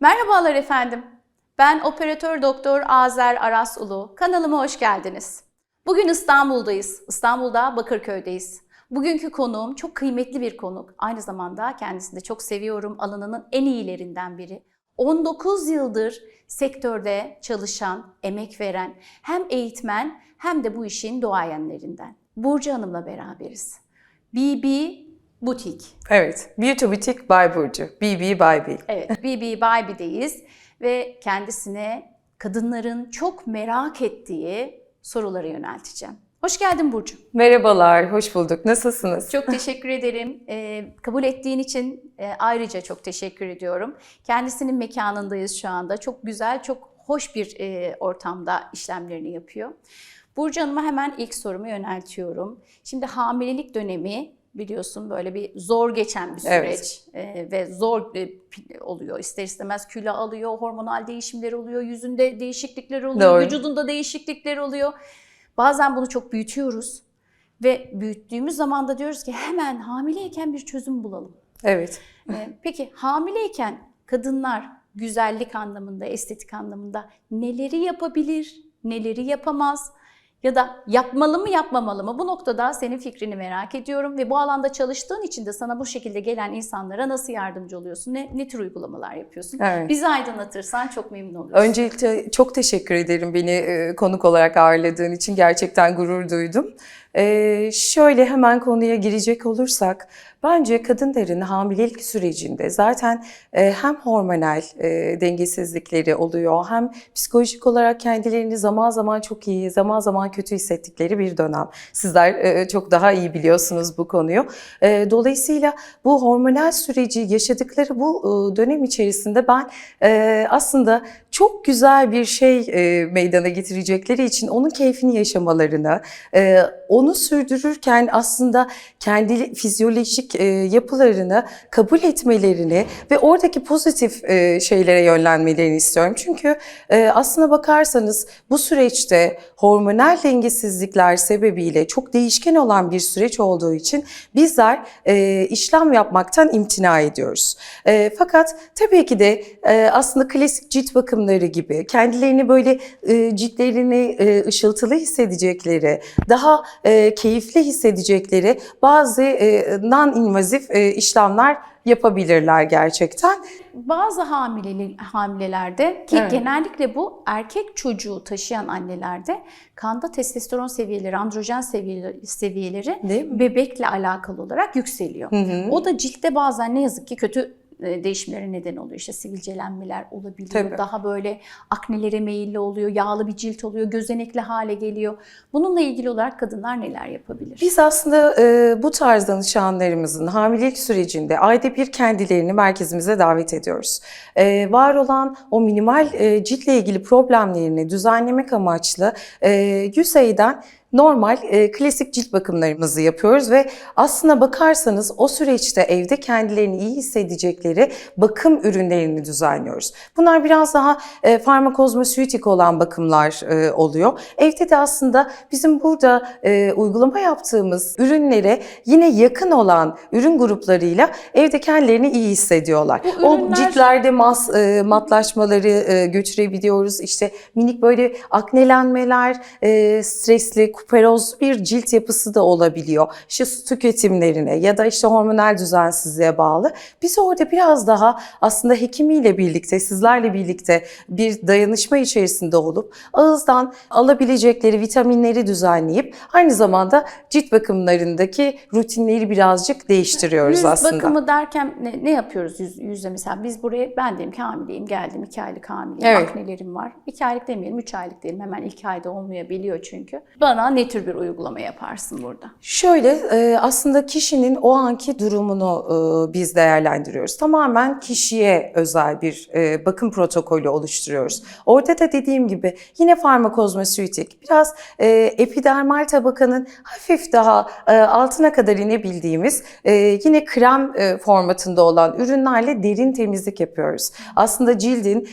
Merhabalar efendim. Ben operatör doktor Azer Aras Ulu. Kanalıma hoş geldiniz. Bugün İstanbul'dayız. İstanbul'da Bakırköy'deyiz. Bugünkü konuğum çok kıymetli bir konuk. Aynı zamanda kendisini de çok seviyorum. Alanının en iyilerinden biri. 19 yıldır sektörde çalışan, emek veren hem eğitmen hem de bu işin doğayenlerinden. Burcu Hanım'la beraberiz. BB Butik. Evet, Beauty Boutique by Burcu. BB by B. Evet, BB Barbie'deyiz ve kendisine kadınların çok merak ettiği soruları yönelteceğim. Hoş geldin Burcu. Merhabalar, hoş bulduk. Nasılsınız? Çok teşekkür ederim. Ee, kabul ettiğin için e, ayrıca çok teşekkür ediyorum. Kendisinin mekanındayız şu anda. Çok güzel, çok hoş bir e, ortamda işlemlerini yapıyor. Burcu Hanım'a hemen ilk sorumu yöneltiyorum. Şimdi hamilelik dönemi biliyorsun böyle bir zor geçen bir süreç e, ve zor e, oluyor. İster istemez kilo alıyor, hormonal değişimler oluyor, yüzünde değişiklikler oluyor, Doğru. vücudunda değişiklikler oluyor. Bazen bunu çok büyütüyoruz ve büyüttüğümüz zaman da diyoruz ki hemen hamileyken bir çözüm bulalım. Evet. Ee, Peki hamileyken kadınlar güzellik anlamında, estetik anlamında neleri yapabilir, neleri yapamaz? Ya da yapmalı mı yapmamalı mı? Bu noktada senin fikrini merak ediyorum ve bu alanda çalıştığın için de sana bu şekilde gelen insanlara nasıl yardımcı oluyorsun? Ne, ne tür uygulamalar yapıyorsun? Evet. Bizi aydınlatırsan çok memnun oluruz. Öncelikle çok teşekkür ederim beni konuk olarak ağırladığın için. Gerçekten gurur duydum. Ee, şöyle hemen konuya girecek olursak, bence kadınların hamilelik sürecinde zaten e, hem hormonal e, dengesizlikleri oluyor, hem psikolojik olarak kendilerini zaman zaman çok iyi, zaman zaman kötü hissettikleri bir dönem. Sizler e, çok daha iyi biliyorsunuz bu konuyu. E, dolayısıyla bu hormonal süreci yaşadıkları bu e, dönem içerisinde ben e, aslında çok güzel bir şey e, meydana getirecekleri için onun keyfini yaşamalarını, e, onu sürdürürken aslında kendi fizyolojik e, yapılarını kabul etmelerini ve oradaki pozitif e, şeylere yönlenmelerini istiyorum. Çünkü e, aslına bakarsanız bu süreçte hormonal dengesizlikler sebebiyle çok değişken olan bir süreç olduğu için bizler e, işlem yapmaktan imtina ediyoruz. E, fakat tabii ki de e, aslında klasik cilt bakımları gibi kendilerini böyle e, ciltlerini e, ışıltılı hissedecekleri, daha e, keyifli hissedecekleri bazı e, non-invazif e, işlemler yapabilirler gerçekten. Bazı hamileli, hamilelerde ki Evet. genellikle bu erkek çocuğu taşıyan annelerde kanda testosteron seviyeleri, androjen seviyeleri, seviyeleri bebekle alakalı olarak yükseliyor. Hı hı. O da ciltte bazen ne yazık ki kötü değişimlere neden oluyor. İşte sivilcelenmeler olabiliyor. Tabii. Daha böyle aknelere meyilli oluyor, yağlı bir cilt oluyor, gözenekli hale geliyor. Bununla ilgili olarak kadınlar neler yapabilir? Biz aslında e, bu tarz danışanlarımızın hamilelik sürecinde ayda bir kendilerini merkezimize davet ediyoruz. E, var olan o minimal e, ciltle ilgili problemlerini düzenlemek amaçlı e, yüzeyden normal e, klasik cilt bakımlarımızı yapıyoruz ve aslına bakarsanız o süreçte evde kendilerini iyi hissedecekleri bakım ürünlerini düzenliyoruz. Bunlar biraz daha e, farmakozmosütik olan bakımlar e, oluyor. Evde de aslında bizim burada e, uygulama yaptığımız ürünlere yine yakın olan ürün gruplarıyla evde kendilerini iyi hissediyorlar. Bu O ürünler- ciltlerde mas, e, matlaşmaları e, götürebiliyoruz. İşte minik böyle aknelenmeler, e, stresli, kuperozlu bir cilt yapısı da olabiliyor. İşte su tüketimlerine ya da işte hormonal düzensizliğe bağlı. Biz orada biraz daha aslında hekimiyle birlikte, sizlerle birlikte bir dayanışma içerisinde olup ağızdan alabilecekleri vitaminleri düzenleyip aynı zamanda cilt bakımlarındaki rutinleri birazcık değiştiriyoruz Yüz aslında. bakımı derken ne, ne yapıyoruz yüz, yüzde mesela? Biz buraya ben diyelim ki hamileyim geldim iki aylık hamileyim Evet. aknelerim var. İki aylık demeyelim üç aylık diyelim hemen ilk ayda olmayabiliyor çünkü. Bana ne tür bir uygulama yaparsın burada? Şöyle e, aslında kişinin o anki durumunu e, biz değerlendiriyoruz. Tamamen kişiye özel bir e, bakım protokolü oluşturuyoruz. Orada da dediğim gibi yine farmakozmosütik, biraz epidermal tabakanın hafif daha altına kadar inebildiğimiz yine krem formatında olan ürünlerle derin temizlik yapıyoruz. Aslında cildin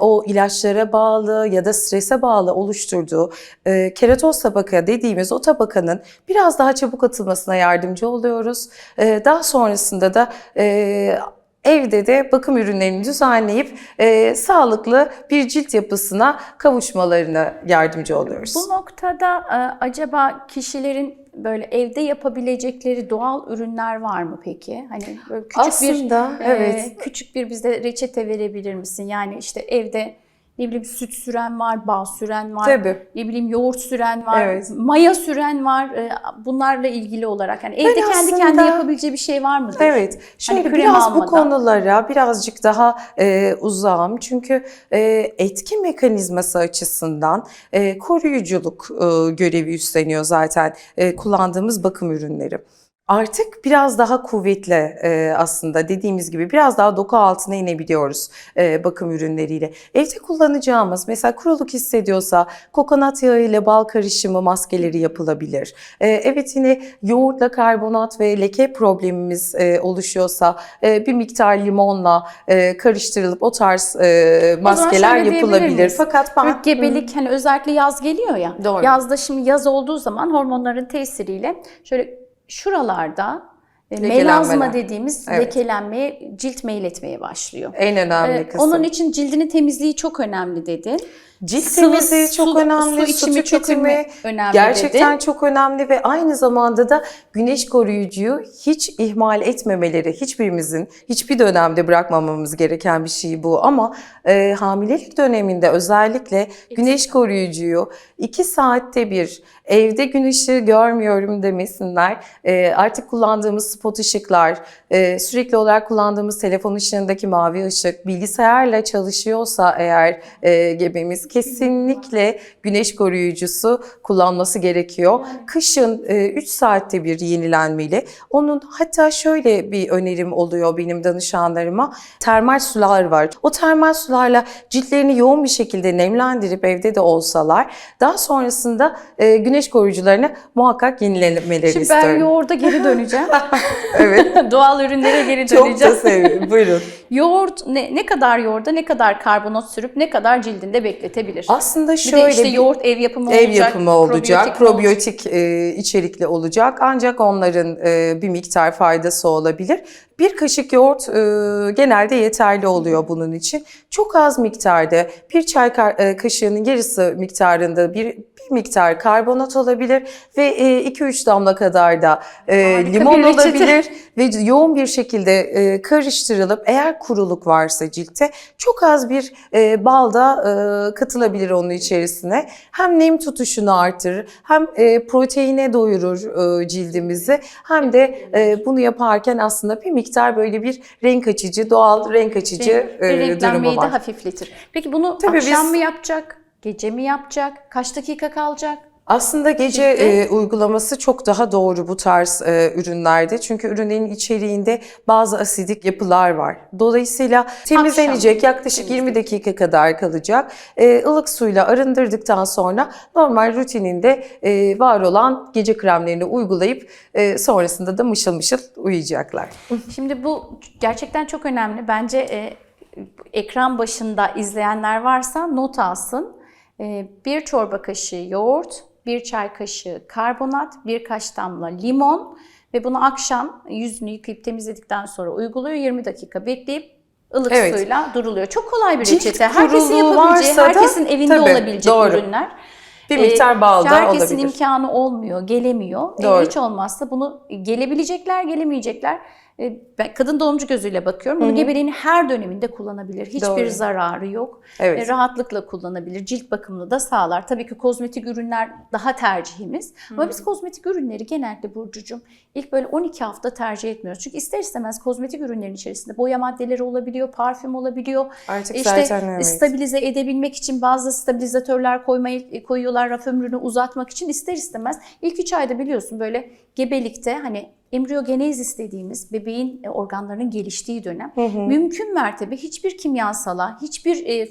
o ilaçlara bağlı ya da strese bağlı oluşturduğu e, tabaka dediğimiz o tabakanın biraz daha çabuk atılmasına yardımcı oluyoruz. E, daha sonrasında da e, evde de bakım ürünlerini düzenleyip e, sağlıklı bir cilt yapısına kavuşmalarına yardımcı oluyoruz. Bu noktada e, acaba kişilerin böyle evde yapabilecekleri doğal ürünler var mı peki? Hani böyle küçük Aslında, bir evet. küçük bir bize reçete verebilir misin? Yani işte evde ne bileyim süt süren var, bal süren var, Tabii. ne bileyim yoğurt süren var, Evet. maya süren var. E, bunlarla ilgili olarak yani evde kendi aslında- kendine yapabileceği bir şey var mıdır? Evet, şöyle krem biraz bu almadan. konulara birazcık daha e, uzağım. Çünkü e, etki mekanizması açısından e, koruyuculuk e, görevi üstleniyor zaten e, kullandığımız bakım ürünleri. Artık biraz daha kuvvetli e, aslında dediğimiz gibi biraz daha doku altına inebiliyoruz e, bakım ürünleriyle. Evde kullanacağımız mesela kuruluk hissediyorsa kokonat yağı ile bal karışımı maskeleri yapılabilir. E, evet yine yoğurtla karbonat ve leke problemimiz e, oluşuyorsa e, bir miktar limonla e, karıştırılıp o tarz e, maskeler yapılabilir. Fakat ben Böyle gebelik hani özellikle yaz geliyor ya. Doğru. Yazda şimdi yaz olduğu zaman hormonların tesiriyle şöyle şuralarda e, melazma dediğimiz Evet. lekelenmeye, cilt meyletmeye başlıyor. en önemli Ee, kısım. Onun için cildinin temizliği çok önemli dedin. Cilt Sıvı temizliği çok önemli, su su, tüketimi önemli gerçekten dedin. çok önemli ve aynı zamanda da güneş koruyucuyu hiç ihmal etmemeleri, hiçbirimizin hiçbir dönemde bırakmamamız gereken bir şey bu. Ama e, hamilelik döneminde özellikle güneş koruyucuyu iki saatte bir evde güneşi görmüyorum demesinler. E, artık kullandığımız spot ışıklar, e, sürekli olarak kullandığımız telefon ışığındaki mavi ışık, bilgisayarla çalışıyorsa eğer e, gebemiz kesinlikle güneş koruyucusu kullanması gerekiyor. Kışın 3 saatte bir yenilenmeli. Onun hatta şöyle bir önerim oluyor benim danışanlarıma. Termal sular var. O termal sularla ciltlerini yoğun bir şekilde nemlendirip evde de olsalar daha sonrasında e, güneş koruyucularını muhakkak yenilemeleri Şimdi ben istiyorum. yoğurda geri döneceğim. evet. Doğal ürünlere geri Çok da döneceğim. seviyorum. Buyurun. Yoğurt ne, ne kadar yoğurda ne kadar karbonat sürüp ne kadar cildinde bekletebilir? Aslında bir şöyle de işte bir- yoğurt ev yapımı Ev olacak. yapımı olacak, probiyotik olacak. probiyotik e, içerikli olacak ancak onların e, bir miktar faydası olabilir. Bir kaşık yoğurt e, genelde yeterli oluyor bunun için. Çok az miktarda bir çay e, kaşığının yarısı miktarında bir, bir miktar karbonat olabilir ve 2-3 damla kadar da e, Harika limon olabilir ve yoğun bir şekilde e, karıştırılıp eğer kuruluk varsa ciltte çok az bir e, bal da e, katılabilir onun içerisine. Hem nem tutuşunu artırır hem e, proteine doyurur e, cildimizi hem de e, bunu yaparken aslında bir miktar böyle bir renk açıcı, doğal renk açıcı Ve e, durumu renklenmeyi de var. hafifletir. Peki bunu Tabii akşam biz- mı yapacak? Gece mi yapacak? Kaç dakika kalacak? Aslında gece e, uygulaması çok daha doğru bu tarz e, ürünlerde. Çünkü ürünlerin içeriğinde bazı asidik yapılar var. Dolayısıyla temizlenecek yaklaşık 20 dakika kadar kalacak. E, ılık suyla arındırdıktan sonra normal rutininde e, var olan gece kremlerini uygulayıp e, sonrasında da mışıl mışıl uyuyacaklar. Şimdi bu gerçekten çok önemli. Bence e, ekran başında izleyenler varsa not alsın. E, bir çorba kaşığı yoğurt, bir çay kaşığı karbonat, birkaç damla limon ve bunu akşam yüzünü yıkayıp temizledikten sonra uyguluyor. 20 dakika bekleyip ılık Evet. suyla duruluyor. Çok kolay bir Cilt reçete. Herkesin yapabileceği, da- herkesin evinde Tabii, olabilecek doğru. ürünler. Bir Ee, miktar bal da Herkesin olabilir. imkanı olmuyor, gelemiyor. Ee, Doğru. hiç olmazsa bunu gelebilecekler, gelemeyecekler. Ee, Ben kadın doğumcu gözüyle bakıyorum. Bunu gebeliğin her döneminde kullanabilir. Hiçbir Doğru. zararı yok. Evet. Ee, Rahatlıkla kullanabilir. Cilt bakımını da sağlar. Tabii ki kozmetik ürünler daha tercihimiz. Ama biz kozmetik ürünleri genellikle Burcucuğum ilk böyle 12 hafta tercih etmiyoruz. Çünkü ister istemez kozmetik ürünlerin içerisinde boya maddeleri olabiliyor, parfüm olabiliyor. Artık İşte zaten evet. stabilize edebilmek için bazı stabilizatörler koymayı koyuyorlar raf ömrünü uzatmak için ister istemez. İlk 3 ayda biliyorsun böyle gebelikte hani embriyogenezis dediğimiz bebeğin e, organlarının geliştiği dönem. Mümkün mertebe hiçbir kimyasala, hiçbir e,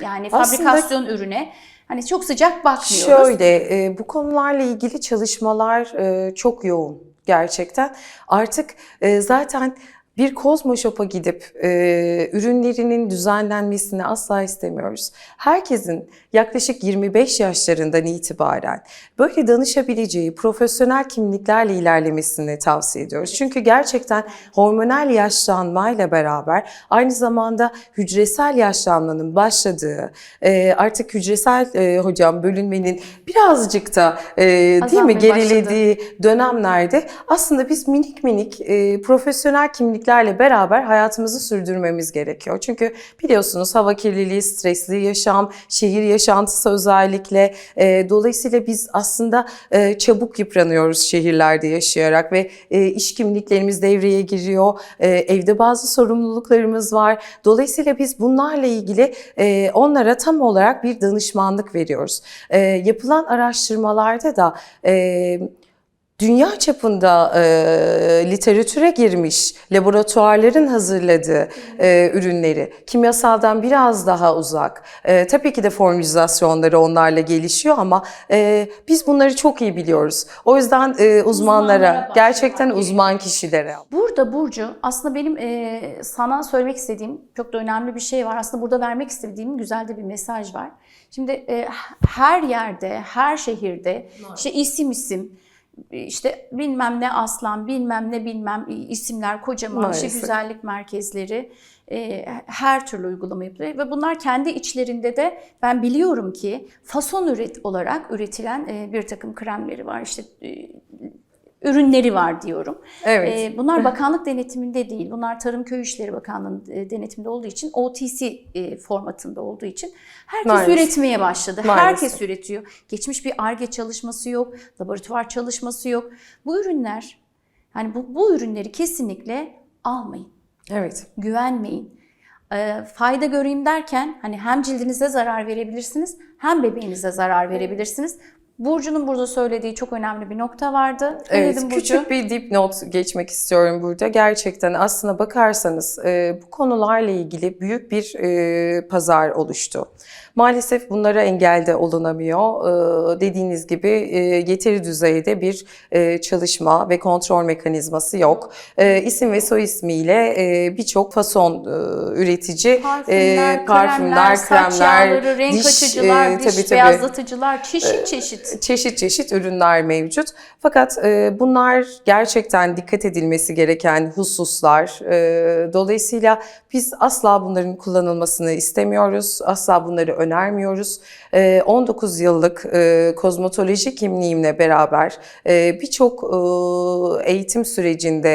yani Aslında- fabrikasyon ürüne hani çok sıcak bakmıyoruz. Şöyle, e, bu konularla ilgili çalışmalar e, çok yoğun gerçekten. Artık e, zaten bir Kozmo Shop'a gidip e, ürünlerinin düzenlenmesini asla istemiyoruz. Herkesin yaklaşık 25 yaşlarından itibaren böyle danışabileceği profesyonel kimliklerle ilerlemesini tavsiye ediyoruz. Çünkü gerçekten hormonal yaşlanmayla beraber aynı zamanda hücresel yaşlanmanın başladığı, e, artık hücresel e, hocam bölünmenin birazcık da e, değil mi gerilediği dönemlerde aslında biz minik minik e, profesyonel kimliklerle beraber hayatımızı sürdürmemiz gerekiyor. Çünkü biliyorsunuz hava kirliliği, stresli yaşam, şehir yaşantısı özellikle e, dolayısıyla biz aslında e, çabuk yıpranıyoruz şehirlerde yaşayarak ve e, iş kimliklerimiz devreye giriyor. E, evde bazı sorumluluklarımız var. Dolayısıyla biz bunlarla ilgili e, onlara tam olarak bir danışmanlık veriyoruz. E, yapılan araştırmalarda da e, dünya çapında e, literatüre girmiş laboratuvarların hazırladığı e, ürünleri kimyasaldan biraz daha uzak. E, tabii ki de formülizasyonları onlarla gelişiyor ama e, biz bunları çok iyi biliyoruz. O yüzden e, uzmanlara, gerçekten uzman kişilere. Burada Burcu aslında benim e, sana söylemek istediğim çok da önemli bir şey var. Aslında burada vermek istediğim güzel de bir mesaj var. Şimdi e, her yerde, her şehirde işte isim isim işte bilmem ne aslan, bilmem ne bilmem isimler kocaman işte Maalesef. güzellik merkezleri e, her türlü uygulama yapılıyor ve bunlar kendi içlerinde de ben biliyorum ki fason üret olarak üretilen e, bir takım kremleri var işte e, ürünleri var diyorum. Evet. Ee, bunlar bakanlık denetiminde değil. Bunlar Tarım Köy İşleri Bakanlığı'nın e, denetiminde olduğu için OTC e, formatında olduğu için herkes Maalesef. üretmeye başladı. Maalesef. Herkes üretiyor. Geçmiş bir ARGE çalışması yok, laboratuvar çalışması yok. Bu ürünler yani bu, bu ürünleri kesinlikle almayın. Evet. Güvenmeyin. Ee, fayda göreyim derken hani hem cildinize zarar verebilirsiniz hem bebeğinize zarar verebilirsiniz. Burcu'nun burada söylediği çok önemli bir nokta vardı. Ne Evet, dedim Burcu? küçük bir dipnot geçmek istiyorum burada. Gerçekten aslına bakarsanız e, bu konularla ilgili büyük bir e, pazar oluştu. Maalesef bunlara engel de olunamıyor. E, dediğiniz gibi e, yeteri düzeyde bir e, çalışma ve kontrol mekanizması yok. E, isim ve soy ismiyle e, birçok fason e, üretici Parfümler, e, parfümler, saç kremler, yağları, renk diş, açıcılar, e, diş tabii, tabii. beyazlatıcılar, çeşit çeşit. çeşit çeşit ürünler mevcut. Fakat e, bunlar gerçekten dikkat edilmesi gereken hususlar. E, dolayısıyla biz asla bunların kullanılmasını istemiyoruz. Asla bunları önermiyoruz. E, 19 yıllık e, kozmetoloji kimliğimle beraber e, birçok e, eğitim sürecinde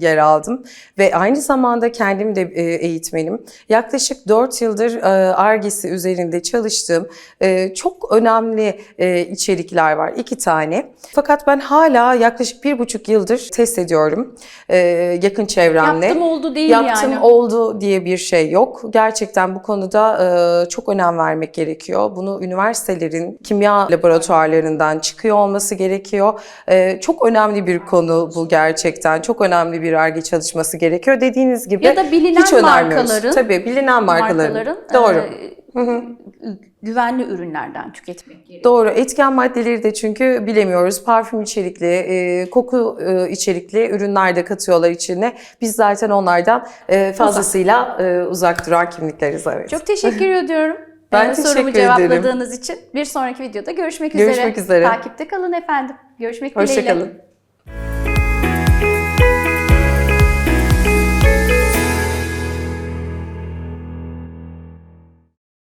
yer aldım. Ve aynı zamanda kendim de eğitmenim. Yaklaşık 4 yıldır ARGE'si üzerinde çalıştığım çok önemli içerikler var. iki tane. Fakat ben hala yaklaşık bir buçuk yıldır test ediyorum yakın çevremle. Yaptım oldu değil Yaptım yani. oldu diye bir şey yok. Gerçekten bu konuda çok önem vermek gerekiyor. Bunu üniversitelerin kimya laboratuvarlarından çıkıyor olması gerekiyor. E, çok önemli bir konu bu gerçekten. Çok önemli bir arge çalışması gerekiyor. Dediğiniz gibi Ya da bilinen hiç önermiyoruz. markaların- Tabii bilinen markaların. markaların Doğru. e, güvenli ürünlerden tüketmek gerekiyor. Doğru. Etken maddeleri de çünkü bilemiyoruz. Parfüm içerikli, e, koku e, içerikli ürünler de katıyorlar içine. Biz zaten onlardan e, fazlasıyla e, uzak duran kimlikleriz. Evet. Çok teşekkür ediyorum. Ben Ee, Sorumu teşekkür ederim. cevapladığınız için. Bir sonraki videoda görüşmek üzere. Görüşmek üzere. Takipte kalın efendim. Görüşmek dileğiyle. Hoşçakalın.